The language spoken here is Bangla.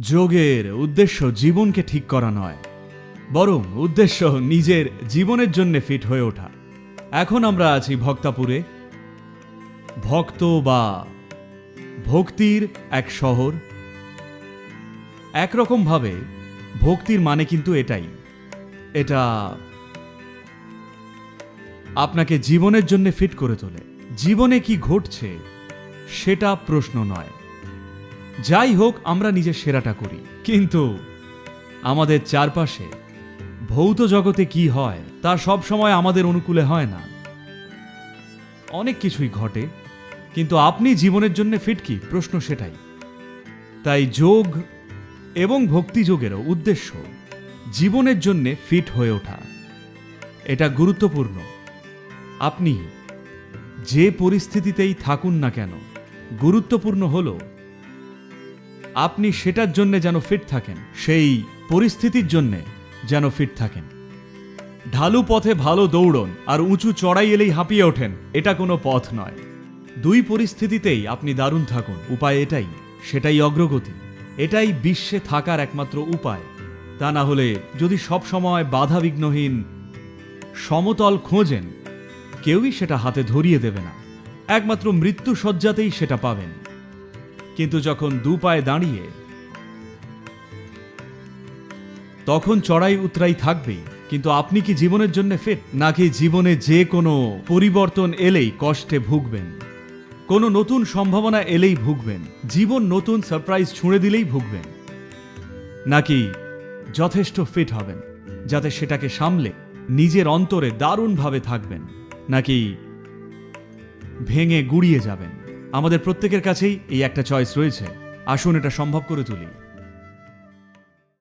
যোগের উদ্দেশ্য জীবনকে ঠিক করা নয়, বরং উদ্দেশ্য নিজের জীবনের জন্য ফিট হয়ে ওঠা। এখন আমরা আছি ভক্তাপুরে। ভক্ত বা ভক্তির এক শহর। একরকমভাবে ভক্তির মানে কিন্তু এটাই। এটা আপনাকে জীবনের জন্য ফিট করে তোলে। জীবনে কি ঘটছে, সেটা প্রশ্ন নয়। যাই হোক, আমরা নিজের সেরাটা করি। কিন্তু আমাদের চারপাশে ভৌত জগতে কি হয়, তা সব সময় আমাদের অনুকূলে হয় না। অনেক কিছুই ঘটে, কিন্তু আপনি জীবনের জন্য ফিট কি? প্রশ্ন সেটাই। তাই যোগ এবং ভক্তিযোগেরও উদ্দেশ্য জীবনের জন্য ফিট হয়ে ওঠা। এটা গুরুত্বপূর্ণ। আপনি যে পরিস্থিতিতেই থাকুন না কেন, গুরুত্বপূর্ণ হল আপনি সেটার জন্য যেন ফিট থাকেন, সেই পরিস্থিতির জন্য যেন ফিট থাকেন। ঢালু পথে ভালো দৌড়ন আর উঁচু চড়াই এলেই হাঁপিয়ে ওঠেন, এটা কোনো পথ নয়। দুই পরিস্থিতিতেই আপনি দারুণ থাকুন, উপায় এটাই, সেটাই অগ্রগতি। এটাই বিশ্বে থাকার একমাত্র উপায়। তা না হলে যদি সব সময় বাধাবিঘ্নহীন সমতল খোঁজেন, কেউই সেটা হাতে ধরিয়ে দেবে না। একমাত্র মৃত্যু সজ্জাতেই সেটা পাবেন। কিন্তু যখন দু পায়ে দাঁড়িয়ে, তখন চড়াই উতরাই থাকবেই কিন্তু আপনি কি জীবনের জন্য ফিট নাকি জীবনে যে কোনো পরিবর্তন এলেই কষ্টে ভুগবেন। কোনো নতুন সম্ভাবনা এলেই ভুগবেন। জীবন নতুন সারপ্রাইজ ছুঁড়ে দিলেই ভুগবেন। নাকি যথেষ্ট ফিট হবেন, যাতে সেটাকে সামলে নিজের অন্তরে দারুণভাবে থাকবেন। নাকি ভেঙে গুড়িয়ে যাবেন। আমাদের প্রত্যেকের কাছেই এই একটা চয়েস রয়েছে। আসুন এটা সম্ভব করে তুলি।